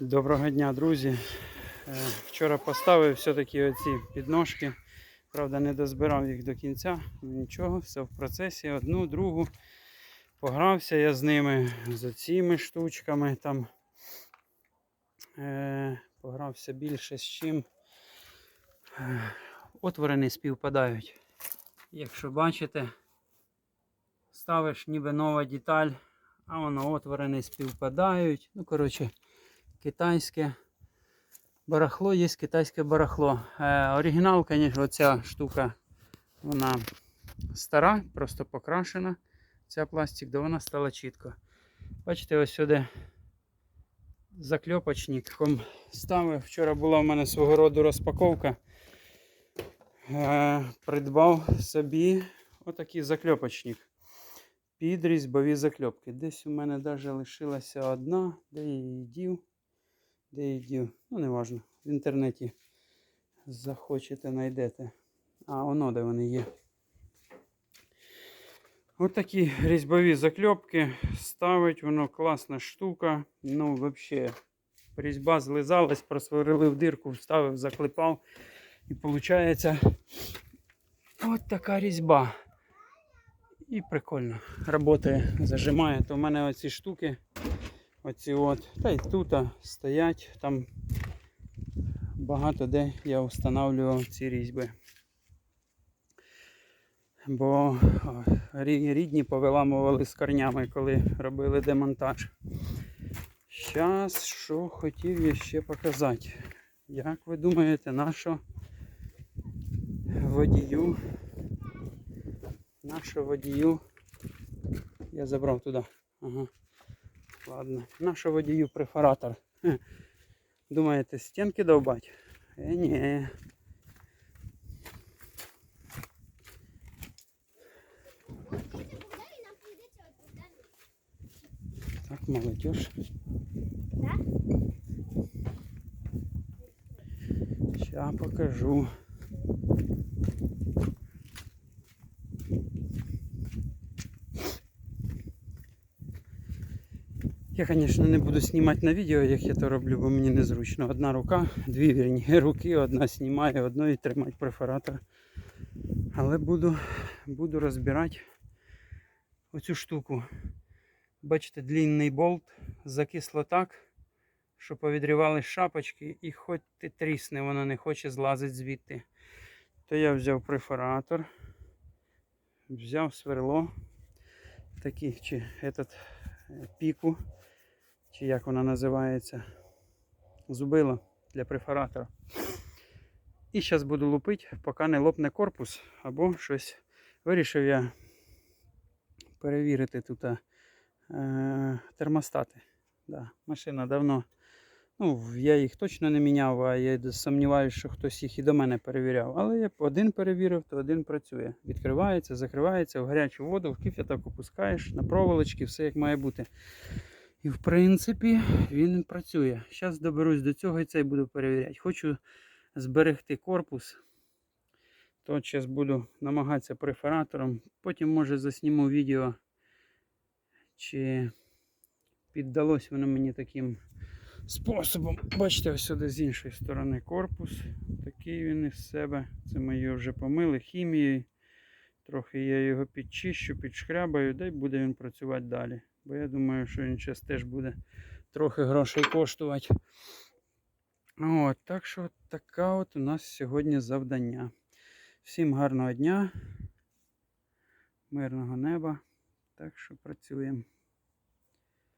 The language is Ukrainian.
Доброго дня, друзі. Е, Вчора поставив все-таки оці підножки. Правда, не дозбирав їх до кінця. Нічого, все в процесі. Одну, другу. Погрався я з ними, з цими штучками. Там е, погрався більше з чим. Е, Отвори не співпадають. Якщо бачите, ставиш ніби нова деталь, а воно отвори не співпадають. Ну, коротше, китайське барахло є китайське барахло. Е, оригінал, звісно, оця штука, вона стара, просто покрашена. Ця пластик, де вона стала чітко. Бачите, ось сюди закльопочником ставив. Вчора була в мене свого роду розпаковка. Е, придбав собі отакий закльопочник під різьбові закльопки. Десь у мене навіть лишилася одна, де її дів. Де її? Ну, не важно. В інтернеті захочете, знайдете. А, воно де вони є. Ось такі різьбові закльопки. Ставить воно класна штука. Ну, взагалі, різьба злизалась, просверлив дирку, вставив, заклепав. І виходить от така різьба. І прикольно. Работає, зажимає. То в мене оці штуки, оці от, та й тут стоять. Там багато де я встановлював ці різьби. Бо рідні повиламували з корнями, коли робили демонтаж. Зараз, що хотів я ще показати. Як ви думаєте, нащо водію Нашу водію. Я забрав туди. Ага. Ладно. Нашу водію префоратор. Хе. Думаєте, стінки довбать? Е, ні. Так, молодежь. Да? Сейчас покажу. Я, звісно, не буду знімати на відео, як я то роблю, бо мені незручно. Одна рука, дві вірні руки, одна знімає, одною тримать перфоратор. Але буду, буду розбирати оцю штуку. Бачите, длинний болт закисло так, що повідрівали шапочки, і хоч ти трісне, воно не хоче злазити звідти. То я взяв перфоратор, взяв сверло, такий чи этот, е, піку, чи як вона називається, зубило для перфоратора. І зараз буду лупити, поки не лопне корпус або щось. Вирішив я перевірити тут е, термостати. Да, машина давно. Ну, я їх точно не міняв, а я сумніваюся, що хтось їх і до мене перевіряв. Але я один перевірив, то один працює. Відкривається, закривається, в гарячу воду, в кип'яток опускаєш, на проволочки, все як має бути. І в принципі він працює. Зараз доберусь до цього і цей буду перевіряти. Хочу зберегти корпус. То зараз буду намагатися перфоратором. Потім, може, засніму відео, чи піддалось воно мені таким способом. Бачите, ось сюди з іншої сторони корпус. Такий він із себе. Це ми його вже помили хімією. Трохи я його підчищу, підшкрябаю, дай буде він працювати далі. Бо я думаю, що він зараз теж буде трохи грошей коштувати. От, так що така от у нас сьогодні завдання. Всім гарного дня, мирного неба. Так що працюємо.